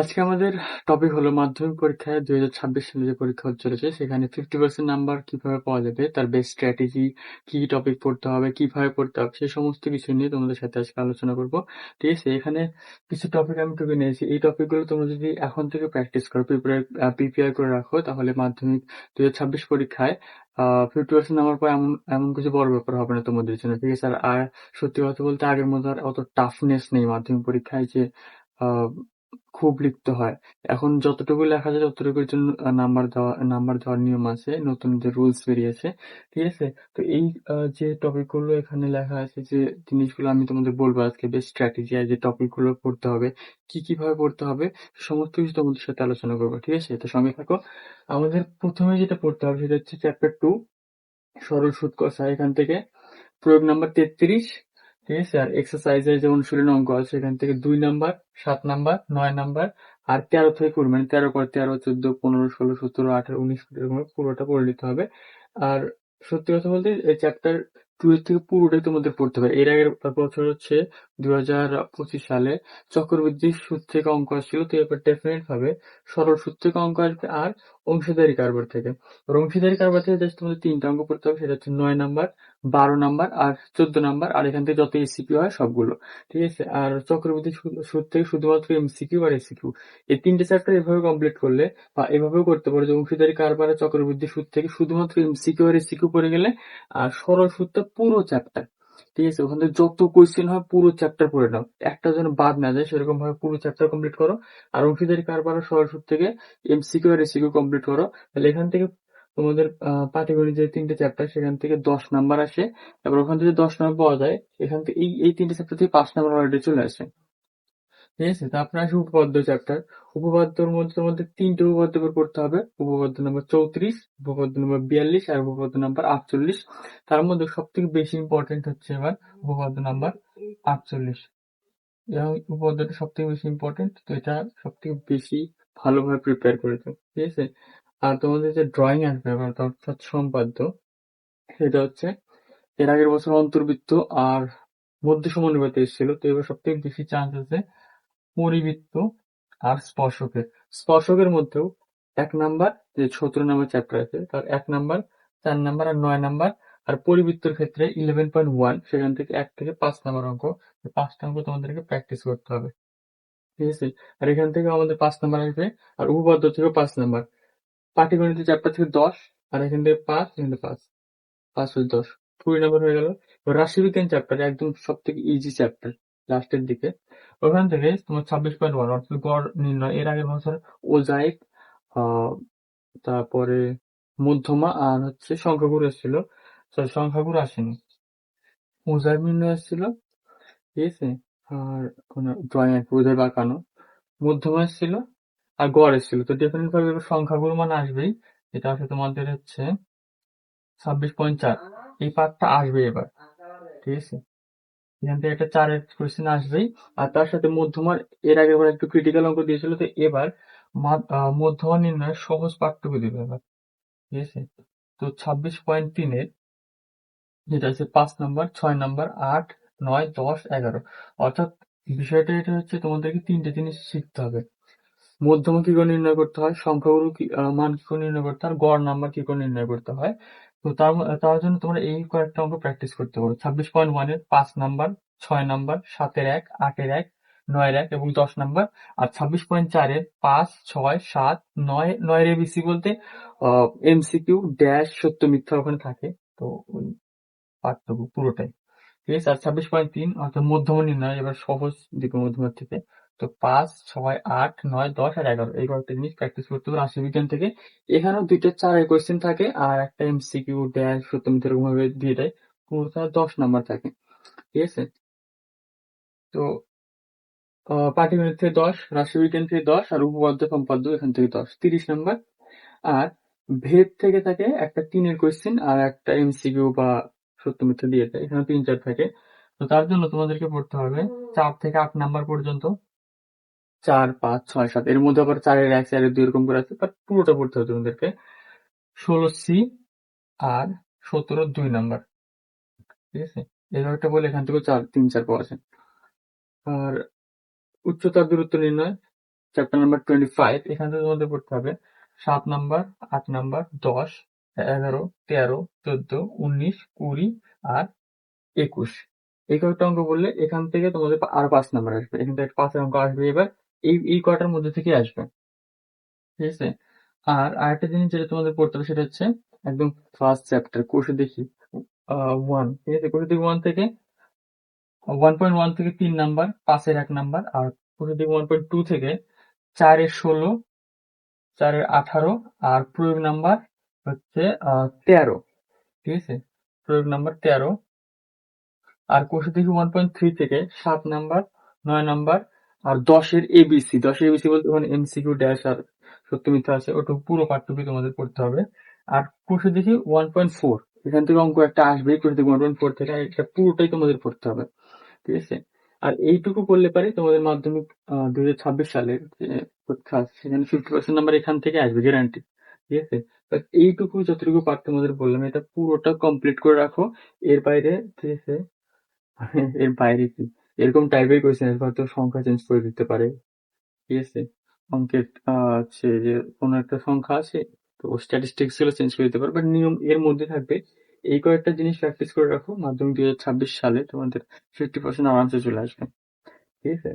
আজকে আমাদের টপিক হলো মাধ্যমিক পরীক্ষায় দুই হাজার ছাব্বিশ সালে যে পরীক্ষা হতে চলেছে, সেখানে ফিফটি পার্সেন্ট নাম্বার কীভাবে পাওয়া যাবে, তার বেস্ট স্ট্র্যাটেজি কি টপিক পড়তে হবে, কীভাবে পড়তে হবে সেই সমস্ত কিছু নিয়ে তোমাদের সাথে আজকে আলোচনা করব। ঠিক আছে, এখানে কিছু টপিক আমি টুকে নিয়েছি। এই টপিকগুলো তোমরা যদি এখন থেকে প্র্যাকটিস করো প্রিপেয়ার প্রিপেয়ার করে রাখো, তাহলে মাধ্যমিক দুই হাজার ছাব্বিশ পরীক্ষায় ফিফটি পার্সেন্ট নাম্বার পর এমন এমন কিছু বড় ব্যাপার হবে না তোমাদের জন্য। ঠিক আছে, আর সত্যি কথা বলতে আগের মতো আর অত টাফনেস নেই মাধ্যমিক পরীক্ষায় যে খুব লিখতে হয়। এখন যতটুকু লেখা যায় ততটুকুর জন্য নাম্বার দেওয়া নাম্বার দেওয়ার নিয়ম আছে, নতুন যে রুলস বেরিয়েছে, ঠিক আছে? তো এই যে টপিকগুলো এখানে লেখা আছে, যে জিনিসগুলো আমি তোমাদের বলব আজকে বেশ স্ট্র্যাটেজি আর যে টপিকগুলো পড়তে হবে, কি কীভাবে পড়তে হবে, সমস্ত কিছু তোমাদের সাথে আলোচনা করব, ঠিক আছে? তো সঙ্গে থাকো। আমাদের প্রথমে যেটা পড়তে হবে সেটা হচ্ছে চ্যাপ্টার টু সরল সুদ কষা এখান থেকে। প্রয়োগ নাম্বার তেত্রিশ ঠিক আছে? আর এক্সারসাইজের যে অনুশীলন অঙ্ক আছে সেখান থেকে দুই নাম্বার, সাত নাম্বার, নয় নাম্বার আর তেরো থেকে কুড়ি মানে তেরো করে তেরো, চোদ্দ, পনেরো, ষোলো, সতেরো, আঠারো, উনিশ এরকম পুরোটা পড়ে নিতে হবে। আর সত্যি কথা বলতে এই চ্যাপ্টার টু এর থেকে পুরোটাই তোমাদের পড়তে হবে। এর আগের বছর হচ্ছে দু হাজার পঁচিশ সালে চক্রবৃদ্ধি সুদ থেকে অঙ্ক আসছিল, তো এবার ডেফিনেট ভাবে সরল সুদ থেকে অঙ্ক আসবে আর অংশীদারি কারবার থেকে। অংশীদারি কারবার থেকে জাস্ট তোমাদের তিনটা অঙ্ক করতে হবে, সেটা হচ্ছে নয় নাম্বার, বারো নাম্বার আর চোদ্দ নাম্বার, আর এখান থেকে যত এসিপি হয় সবগুলো। ঠিক আছে? আর চক্রবৃদ্ধি সুদ থেকে শুধুমাত্র এমসিকিউ আর এসিকিউ এই তিনটে চ্যাপ্টার এভাবে কমপ্লিট করলে বা এভাবেও করতে পারো যে অংশীদারি কারবার চক্রবৃদ্ধি সুদ থেকে শুধুমাত্র এমসিকিউ আর এসিকিউ পড়ে গেলে, আর সরল সুদটা পুরো চ্যাপ্টার ঠিক আছে? ওখান থেকে যত কোয়েশ্চেন হয়, পুরো চ্যাপ্টার পড়ে নাও। একটা যেন বাদ না যায়, সেরকম ভাবে পুরো চ্যাপ্টার কমপ্লিট করো। আর অংশীদারি কারবার সরল সুদ থেকে এমসিকিউ আর এসিকিউ কমপ্লিট করো। তাহলে এখান থেকে তোমাদের পাটিগণিত যে তিনটে চ্যাপ্টার সেখান থেকে দশ নাম্বার আসে। তারপর ওখান থেকে দশ নাম্বার পাওয়া যায়। এখান থেকে এই এই তিনটে চ্যাপ্টার থেকে পাঁচ নাম্বার অলরেডি চলে আসে। ঠিক আছে? তারপরে আসে উপপাদ্য চ্যাপ্টার উপপাদ্যর মধ্যে তোমাদের তিনটে উপপাদ্য বের করতে হবে। উপপাদ্য নম্বর চৌত্রিশ, উপপাদ্য নম্বর বিয়াল্লিশ আর উপপাদ্য নাম্বার আটচল্লিশ। তার মধ্যে সব থেকে বেশি ইম্পর্টেন্ট হচ্ছে এবার উপপাদ্য নাম্বার আটচল্লিশ। এবং উপপাদ্যটা সব থেকে বেশি ইম্পর্টেন্ট তো এটা সব থেকে বেশি ভালোভাবে প্রিপেয়ার করেছে ঠিক আছে? আর তোমাদের যে ড্রয়িং আসবে অর্থাৎ সম্পাদ্য, সেটা হচ্ছে এর আগের বছর অন্তর্বৃত্ত আর মধ্য সমন্বয় এসেছিল, তো এবার সব থেকে বেশি চান্স আছে পরিবৃত্ত আর স্পর্শকের। স্পর্শকের মধ্যেও এক নাম্বার, যে সতেরো নাম্বার চ্যাপ্টার আছে, তার এক নাম্বার, চার নাম্বার আর নয় নাম্বার, আর পরিবৃত্তর ক্ষেত্রে ইলেভেন পয়েন্ট ওয়ান সেখান থেকে এক থেকে পাঁচ নাম্বার অঙ্ক পাঁচটা অঙ্ক তোমাদেরকে প্র্যাকটিস করতে হবে। ঠিক আছে? আর এখান থেকে আমাদের পাঁচ নাম্বার আসবে, আর উপপাদ্য থেকে পাঁচ নাম্বার। পাটিগণিত চ্যাপ্টার থেকে দশ, আর এখান থেকে পাঁচ, এখান থেকে পাঁচ। পাঁচ হচ্ছে দশ। কুড়ি নম্বর হয়ে গেল। রাশিবিজ্ঞান চ্যাপ্টার একদম সব থেকে ইজি চ্যাপ্টার লাস্টের দিকে। ওখান থেকে তোমার ছাব্বিশ পয়েন্ট ওয়ান অর্থাৎ গড় নির্ণয়। এর আগের বছর ওজাইক তারপরে মধ্যমা আর হচ্ছে সংখ্যাগুরু এসেছিল। সরি সংখ্যাগুরু আসেনি। ওজাইক নির্ণয় এসেছিল। ঠিক আছে? আর কোনো ড্রয়িং একটা ওজাই বাঁকানো। মধ্যমা এসেছিল আর গড় এসেছিল। তো ডেফিনেট ভাবে সংখ্যাগুরু মান আসবেই। এটা আসলে তোমাদের হচ্ছে ছাব্বিশ পয়েন্ট চার। এই পার্টটা আসবে এবার। ঠিক আছে? এখান থেকে একটা চারের কোয়েশ্চেন আসবেই। আর তার সাথে মধ্যমার, এর আগে একটু ক্রিটিক্যাল অঙ্ক দিয়েছিল, তো এবার মধ্যমান নির্ণয়ের সহজ পাঠটুকু দেবে এবার। ঠিক আছে? তো ছাব্বিশ পয়েন্ট তিনের যেটা আছে পাঁচ নম্বর, ছয় নাম্বার, আট, নয়, দশ, এগারো। অর্থাৎ বিষয়টা এটা হচ্ছে তোমাদেরকে তিনটে জিনিস শিখতে হবে। মধ্যমা কি করে নির্ণয় করতে হয়, সংখ্যাগুরু মান কি করে নির্ণয় করতে হয় গড় নাম্বার কি করে নির্ণয় করতে হয়। তো তার জন্য তোমরা এই কয়েকটা অঙ্ক প্র্যাকটিস করতে পারো। ছাব্বিশ পয়েন্ট ওয়ানের পাঁচ নাম্বার, ছয় নাম্বার, সাতের এক, আটের এক, নয়ের এক এবং দশ নাম্বার। আর ছাব্বিশ পয়েন্ট চারের পাঁচ, ছয়, সাত, নয়, নয়ের এবিসি বলতে এমসিকিউ ড্যাশ সত্য মিথ্যা ওখানে থাকে। তো ওই পাঠটুকু পুরোটাই। ঠিক আছে? আর ছাব্বিশ পয়েন্ট তিন, অর্থাৎ মধ্যম নির্ণয়, এবার সহজ দিকে মধ্যমের থেকে। তো পাঁচ, ছয়, আট, নয়, দশ আর এগারো। এই কয়েকটা জিনিস প্র্যাকটিস করতে হবে রাশি বিজ্ঞান থেকে। এখানেও দুইটা চারের কোয়েশ্চেন থাকে আর একটা এমসিকিউ ড্যাশ সত্য মিথ্যা এরকম ভাবে দিয়ে দেয়। পুরোটা দশ নাম্বার থাকে। ঠিক আছে? তো পাটিগণিত থেকে দশ রাশিবিজ্ঞান থেকে দশ আর উপপাদ্য, সম্পাদ্য এখান থেকে দশ। তিরিশ নাম্বার আর ভেদ থেকে থাকে একটা তিনের কোয়েশ্চেন আর একটা এমসিকিউ বা সত্য দিয়ে দেয়। এখানে তিন, চার থাকে। তো তার জন্য তোমাদেরকে পড়তে হবে চার থেকে আট নাম্বার পর্যন্ত। চার, পাঁচ, ছয়, সাত। এর মধ্যে আবার চারের এক, চারের দুই এরকম করে আছে পুরোটা পড়তে হবে তোমাদেরকে। ষোলো সি আর সতেরো দুই নাম্বার। ঠিক আছে? এভাবে বলে এখান থেকেও চার, তিন, চার পাওয়া যায়। আর উচ্চতার দূরত্ব নির্ণয় চ্যাপ্টার নাম্বার টোয়েন্টি ফাইভ এখান থেকে তোমাদের পড়তে হবে। সাত নাম্বার, আট নাম্বার, দশ, এগারো, তেরো, চোদ্দ, উনিশ, কুড়ি আর একুশ। এই কয়েকটা অঙ্ক বললে এখান থেকে তোমাদের আর পাঁচ নাম্বার আসবে। এখান থেকে পাঁচ অঙ্ক আসবে এবার। এই এই কয়টার মধ্যে থেকে আসবে। ঠিক আছে? আর আরেকটা জিনিস যেটা তোমাদের পড়তে হবে সেটা হচ্ছে একদম ফার্স্ট চ্যাপ্টার কোষে দেখি ওয়ান ঠিক আছে? কোষে দেখি ওয়ান থেকে ওয়ান পয়েন্ট ওয়ান থেকে তিন নাম্বার, পাঁচের এক নাম্বার, আর কোষে দেখি ওয়ান পয়েন্ট টু থেকে চারের ষোলো, চারের আঠারো, আর প্রয়োগ নাম্বার হচ্ছে তেরো। ঠিক আছে? প্রয়োগ নাম্বার তেরো। আর কোষে দেখি ওয়ান পয়েন্ট থ্রি থেকে সাত নাম্বার, নয় নাম্বার আর দশের এবিসি দশের এবিসি বলতে ওখানে এমসিকিউ ড্যাশ আর সত্য মিথ্যা আছে, ওটা পুরো পাঠটুকু তোমাদের পড়তে হবে। আর কোষে দেখি ওয়ান পয়েন্ট ফোর এখান থেকে অঙ্ক একটা আসবে কোষে দেখি ওয়ান পয়েন্ট ফোর থেকে এটা পুরোটাই তোমাদের পড়তে হবে, ঠিক আছে? আর এইটুকু করলে পারে তোমাদের মাধ্যমিক দুই হাজার ছাব্বিশ সালের পরীক্ষা সেখানে ফিফটি পার্সেন্ট নাম্বার এখান থেকে আসবে গ্যারান্টি ঠিক আছে? এইটুকু যতটুকু পাঠ তোমাদের বললাম, এটা পুরোটা কমপ্লিট করে রাখো, এর বাইরে, ঠিক আছে? এর বাইরে কি? এরকম টাইপের কোয়েশ্চেন হয়তো সংখ্যা চেঞ্জ করে দিতে পারে। ঠিক আছে? অঙ্কের আছে যে কোনো একটা সংখ্যা আছে, তো স্ট্যাটিস্টিক্সগুলো চেঞ্জ করে দিতে পারে। বাট নিয়ম এর মধ্যে থাকবে, এই কয়েকটা জিনিস প্র্যাকটিস করে রাখো। মাধ্যমিক দু হাজার ছাব্বিশ সালে তোমাদের ফিফটি পার্সেন্ট আরামসে চলে আসবে। ঠিক আছে?